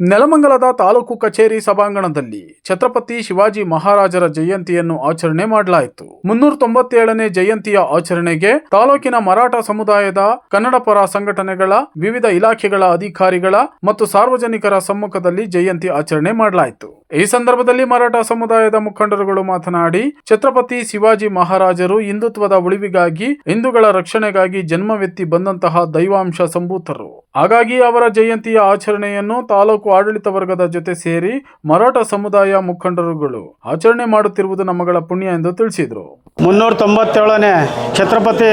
ನೆಲಮಂಗಲದ ತಾಲೂಕು ಕಚೇರಿ ಸಭಾಂಗಣದಲ್ಲಿ ಛತ್ರಪತಿ ಶಿವಾಜಿ ಮಹಾರಾಜರ ಜಯಂತಿಯನ್ನು ಆಚರಣೆ ಮಾಡಲಾಯಿತು. ಮುನ್ನೂರ ತೊಂಬತ್ತೇಳನೇ ಜಯಂತಿಯ ಆಚರಣೆಗೆ ತಾಲೂಕಿನ ಮರಾಠ ಸಮುದಾಯದ ಕನ್ನಡಪರ ಸಂಘಟನೆಗಳ, ವಿವಿಧ ಇಲಾಖೆಗಳ ಅಧಿಕಾರಿಗಳ ಮತ್ತು ಸಾರ್ವಜನಿಕರ ಸಮ್ಮುಖದಲ್ಲಿ ಜಯಂತಿ ಆಚರಣೆ ಮಾಡಲಾಯಿತು. ಈ ಸಂದರ್ಭದಲ್ಲಿ ಮರಾಠ ಸಮುದಾಯದ ಮುಖಂಡರುಗಳು ಮಾತನಾಡಿ, ಛತ್ರಪತಿ ಶಿವಾಜಿ ಮಹಾರಾಜರು ಹಿಂದುತ್ವದ ಉಳಿವಿಗಾಗಿ, ಹಿಂದೂಗಳ ರಕ್ಷಣೆಗಾಗಿ ಜನ್ಮವೆತ್ತಿ ಬಂದಂತಹ ದೈವಾಂಶ ಸಂಭೂತರು. ಹಾಗಾಗಿ ಅವರ ಜಯಂತಿಯ ಆಚರಣೆಯನ್ನು ತಾಲೂಕು ಆಡಳಿತ ವರ್ಗದ ಜೊತೆ ಸೇರಿ ಮರಾಠ ಸಮುದಾಯ ಮುಖಂಡರುಗಳು ಆಚರಣೆ ಮಾಡುತ್ತಿರುವುದು ನಮ್ಮಗಳ ಪುಣ್ಯ ಎಂದು ತಿಳಿಸಿದರು. ಮುನ್ನೂರ ತೊಂಬತ್ತೇಳನೇ ಛತ್ರಪತಿ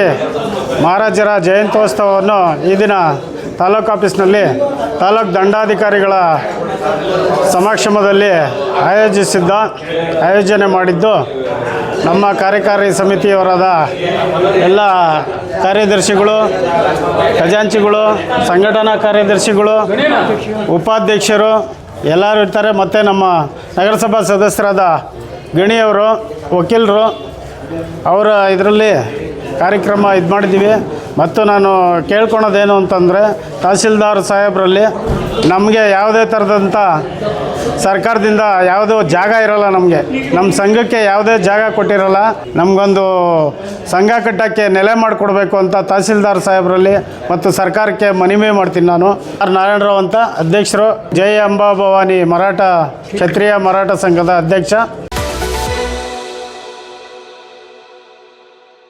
ಮಹಾರಾಜರ ಜಯಂತ್ಯೋತ್ಸವವನ್ನು ಈ ದಿನ ತಾಲೂಕು ಆಫೀಸ್ನಲ್ಲಿ ತಾಲೂಕು ದಂಡಾಧಿಕಾರಿಗಳ ಸಮಕ್ಷಮದಲ್ಲಿ ಆಯೋಜಿಸಿದ್ದ ಆಯೋಜನೆ ಮಾಡಿದ್ದು ನಮ್ಮ ಕಾರ್ಯಕಾರಿ ಸಮಿತಿಯವರಾದ ಎಲ್ಲ ಕಾರ್ಯದರ್ಶಿಗಳು, ಖಜಾಂಚಿಗಳು, ಸಂಘಟನಾ ಕಾರ್ಯದರ್ಶಿಗಳು, ಉಪಾಧ್ಯಕ್ಷರು ಎಲ್ಲರೂ ಇರ್ತಾರೆ. ಮತ್ತು ನಮ್ಮ ನಗರಸಭಾ ಸದಸ್ಯರಾದ ಗಣಿಯವರು, ವಕೀಲರು, ಅವರ ಇದರಲ್ಲಿ ಕಾರ್ಯಕ್ರಮ ಇದು ಮಾಡಿದ್ದೀವಿ ಮತ್ತು ನಾನು ಕೇಳ್ಕೊಳೋದೇನು ಅಂತಂದರೆ, ತಹಸೀಲ್ದಾರ್ ಸಾಹೇಬರಲ್ಲಿ ನಮಗೆ ಯಾವುದೇ ಥರದಂಥ ಸರ್ಕಾರದಿಂದ ಯಾವುದೋ ಜಾಗ ಇರೋಲ್ಲ ನಮಗೆ. ನಮ್ಮ ಸಂಘಕ್ಕೆ ಯಾವುದೇ ಜಾಗ ಕೊಟ್ಟಿರಲ್ಲ. ನಮಗೊಂದು ಸಂಘ ಕಟ್ಟಕ್ಕೆ ನೆಲೆ ಮಾಡಿಕೊಡ್ಬೇಕು ಅಂತ ತಹಸೀಲ್ದಾರ್ ಸಾಹೇಬರಲ್ಲಿ ಮತ್ತು ಸರ್ಕಾರಕ್ಕೆ ಮನವಿ ಮಾಡ್ತೀನಿ ನಾನು. ಆರ್ ನಾರಾಯಣರಾವ್ ಅಂತ ಅಧ್ಯಕ್ಷರು. ಜೈ ಅಂಬಾ ಭವಾನಿ ಮರಾಠ, ಕ್ಷತ್ರಿಯ ಮರಾಠ ಸಂಘದ ಅಧ್ಯಕ್ಷ.